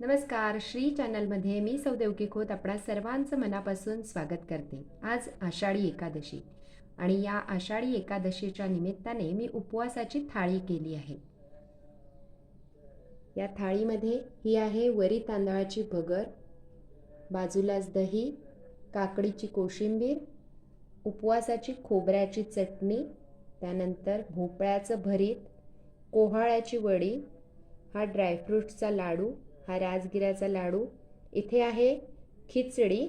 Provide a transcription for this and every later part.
नमस्कार श्री चॅनलमध्ये मी सौदेवकी खोत आपणा सर्वांचं मनापासून स्वागत करते. आज आषाढी एकादशी आणि या आषाढी एकादशीच्या निमित्ताने मी उपवासाची थाळी केली आहे. या थाळीमध्ये ही आहे वरी तांदळाची भगर बाजूलाच दही काकडीची कोशिंबीर उपवासाची खोबऱ्याची चटणी त्यानंतर भोपळ्याचं भरीत कोहाळ्याची वडी हा ड्रायफ्रूट्सचा लाडू हा राजगिऱ्याचा लाडू. इथे आहे खिचडी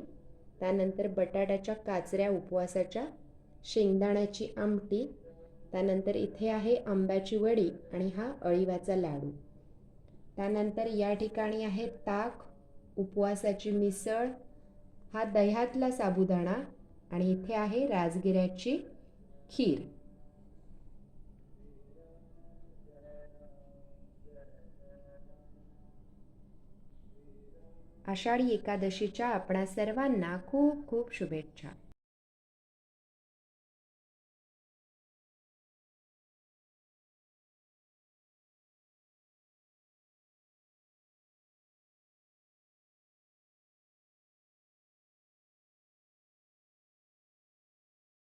त्यानंतर बटाट्याच्या काचऱ्या उपवासाच्या शेंगदाण्याची आमटी त्यानंतर इथे आहे आंब्याची वडी आणि हा अळीवाचा लाडू. त्यानंतर या ठिकाणी आहे ताक उपवासाची मिसळ हा दह्यातला साबुदाणा आणि इथे आहे राजगिऱ्याची खीर. आषाढी एकादशीच्या आपणा सर्वांना खूप खूप शुभेच्छा.